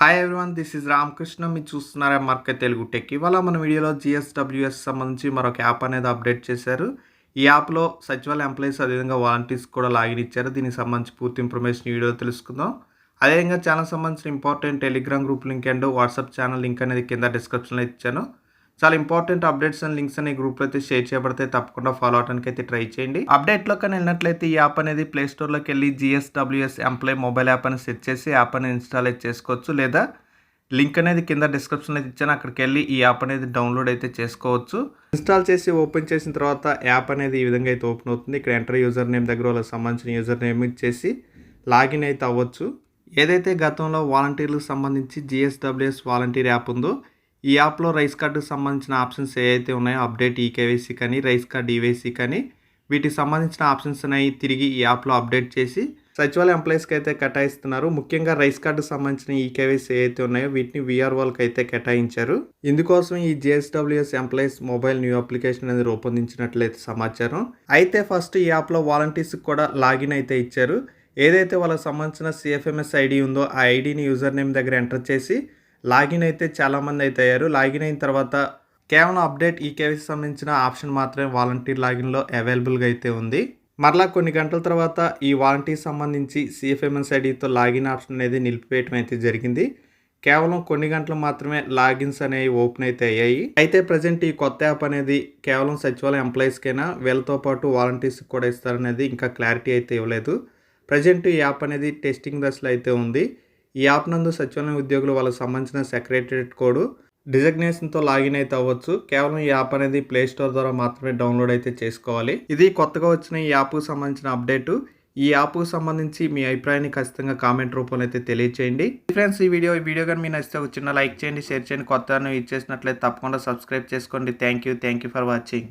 Hi everyone this is Ramakrishna మీరు చూస్తున్నారా market Telugu tech ఇవాళ మన వీడియోలో జిఎస్డబ్ల్యూఎస్ సంబంధించి మరొక యాప్ అనేది అప్డేట్ చేశారు. ఈ యాప్లో సచివాలయ ఎంప్లాయీస్ అదేవిధంగా వాలంటీర్స్ కూడా లాగిన్ ఇచ్చారు. దీనికి సంబంధించి పూర్తి ఇన్ఫర్మేషన్ వీడియో వీడియోలో తెలుసుకుందాం. అదేవిధంగా ఛానల్ సంబంధించిన important Telegram group link and WhatsApp channel link అనేది కింద డిస్క్రిప్షన్లో ఇచ్చాను. చాలా ఇంపార్టెంట్ అప్డేట్స్ అండ్ లింక్స్ అనే గ్రూప్ అయితే షేర్ చేయబడితే తప్పకుండా ఫాలో అవడానికి అయితే ట్రై చేయండి. అప్డేట్లో కానీ వెళ్ళినట్లయితే ఈ యాప్ అనేది ప్లే స్టోర్లోకి వెళ్ళి జిఎస్డబ్ల్యూఎస్ ఎంప్లాయ్ మొబైల్ యాప్ అని సెట్ చేసి యాప్ అనేది ఇన్స్టాల్ అయితే చేసుకోవచ్చు. లేదా లింక్ అనేది కింద డిస్క్రిప్షన్ అయితే ఇచ్చాను. అక్కడికి వెళ్ళి ఈ యాప్ అనేది డౌన్లోడ్ అయితే చేసుకోవచ్చు. ఇన్స్టాల్ చేసి ఓపెన్ చేసిన తర్వాత యాప్ అనేది ఈ విధంగా అయితే ఓపెన్ అవుతుంది. ఇక్కడ ఎంటర్ యూజర్ నేమ్ దగ్గర వాళ్ళకి సంబంధించిన యూజర్ నేమ్ ఇచ్చేసి లాగిన్ అయితే అవ్వచ్చు. ఏదైతే గతంలో వాలంటీర్లకు సంబంధించి జిఎస్డబ్ల్యూఎస్ వాలంటీర్ యాప్ ఉందో ఈ యాప్లో రైస్ కార్డుకు సంబంధించిన ఆప్షన్స్ ఏవైతే ఉన్నాయో అప్డేట్ ఈకేవైసీ కానీ రైస్ కార్డ్ ఈవైసీ కానీ వీటికి సంబంధించిన ఆప్షన్స్ అనేవి తిరిగి ఈ యాప్లో అప్డేట్ చేసి సచివాలయ ఎంప్లాయీస్కి అయితే కేటాయిస్తున్నారు. ముఖ్యంగా రైస్ కార్డుకు సంబంధించిన ఈకేవైసీ ఏవైతే ఉన్నాయో వీటిని విఆర్ఓలకు అయితే కేటాయించారు. ఇందుకోసం ఈ JSWS employees mobile new application అనేది రూపొందించినట్లయితే సమాచారం. అయితే ఫస్ట్ ఈ యాప్లో వాలంటీర్స్కి కూడా లాగిన్ అయితే ఇచ్చారు. ఏదైతే వాళ్ళకి సంబంధించిన సిఎఫ్ఎంఎస్ ఐడి ఉందో ఆ ఐడిని యూజర్ నేమ్ దగ్గర ఎంటర్ చేసి లాగిన్ అయితే చాలామంది అయితే అయ్యారు. లాగిన్ అయిన తర్వాత కేవలం అప్డేట్ ఈ కేవీకి సంబంధించిన ఆప్షన్ మాత్రమే వాలంటీర్ లాగిన్లో అవైలబుల్గా అయితే ఉంది. మరలా కొన్ని గంటల తర్వాత ఈ వాలంటీర్ సంబంధించి సిఎఫ్ఎంఎస్ ఐడితో లాగిన్ ఆప్షన్ అనేది నిలిపివేయటం అయితే జరిగింది. కేవలం కొన్ని గంటలు మాత్రమే లాగిన్స్ అనేవి ఓపెన్ అయితే అయ్యాయి. అయితే ప్రజెంట్ ఈ కొత్త యాప్ అనేది కేవలం సచివాలయం ఎంప్లాయీస్కైనా వీళ్ళతో పాటు వాలంటీర్స్కి కూడా ఇస్తారనేది ఇంకా క్లారిటీ అయితే ఇవ్వలేదు. ప్రజెంట్ ఈ యాప్ అనేది టెస్టింగ్ దశలో అయితే ఉంది. ఈ యాప్ నందు సచివాలయం ఉద్యోగులు వాళ్ళకి సంబంధించిన సెక్రటరియట్ కోడ్ డిజగ్నేషన్తో లాగిన్ అయితే అవ్వచ్చు. కేవలం ఈ యాప్ అనేది ప్లే స్టోర్ ద్వారా మాత్రమే డౌన్లోడ్ అయితే చేసుకోవాలి. ఇది కొత్తగా వచ్చిన ఈ యాప్కు సంబంధించిన అప్డేటు. ఈ యాప్కు సంబంధించి మీ అభిప్రాయాన్ని ఖచ్చితంగా కామెంట్ రూపంలో అయితే తెలియచేయండి. ఫ్రెండ్స్ ఈ వీడియో ఈ వీడియో కానీ మీ నచ్చితే ఒక చిన్న లైక్ చేయండి షేర్ చేయండి. కొత్త ఇచ్చేసినట్లయితే తప్పకుండా సబ్స్క్రైబ్ చేసుకోండి. Thank you. Thank you for watching.